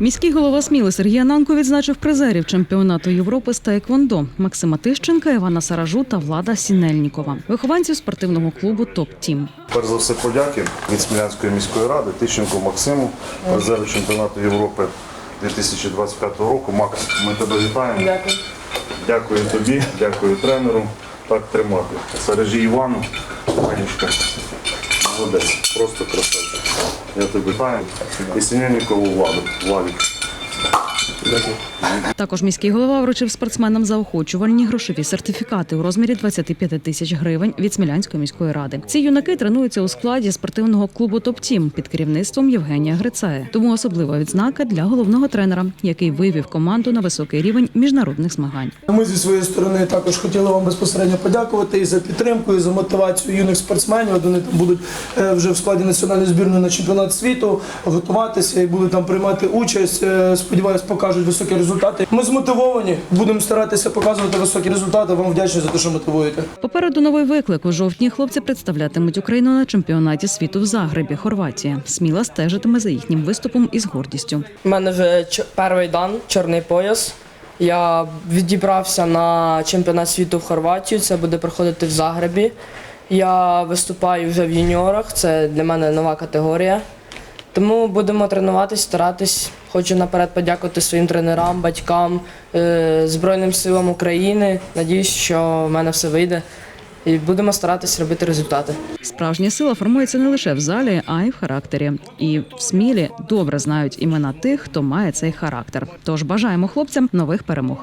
Міський голова Сміли Сергій Ананко відзначив призерів чемпіонату Європи з Таеквондо Максима Тищенка, Івана Саражу та Влада Сінельнікова, вихованців спортивного клубу Топ Тім. Перш за все подяки від Смілянської міської ради Тищенку Максиму, призеру чемпіонату Європи 2025 року. Макс, ми тебе вітаємо. Дякую. Дякую тобі, дякую тренеру. Так тримати. Сарежі Івану, Ванечка, молодець, просто красавчик. Я тебе. І Синельникову Владу. Владик. Також міський голова вручив спортсменам заохочувальні грошові сертифікати у розмірі 25 тисяч гривень від Смілянської міської ради. Ці юнаки тренуються у складі спортивного клубу Топ Тім під керівництвом Євгенія Грицая. Тому особлива відзнака для головного тренера, який вивів команду на високий рівень міжнародних змагань. Ми зі своєї сторони також хотіли вам безпосередньо подякувати і за підтримку, і за мотивацію юних спортсменів. Вони там будуть е, вже в складі національної збірної на чемпіонат світу готуватися і будуть там приймати участь. Е, Сподіваюсь, покажуть високі результати. Ми змотивовані, будемо старатися показувати високі результати. Вам вдячні за те, що мотивуєте. Попереду новий виклик. У жовтні хлопці представлятимуть Україну на чемпіонаті світу в Загребі, Хорватія. Сміла стежитиме за їхнім виступом із гордістю. У мене вже ч- перший дан, чорний пояс. Я відібрався на чемпіонат світу в Хорватію. Це буде проходити в Загребі. Я виступаю вже в юніорах, це для мене нова категорія. Тому будемо тренуватись, старатись. Хочу наперед подякувати своїм тренерам, батькам, е, Збройним силам України. Надіюсь, що в мене все вийде. І будемо старатись робити результати. Справжня сила формується не лише в залі, а й в характері. І в смілі добре знають імена тих, хто має цей характер. Тож бажаємо хлопцям нових перемог.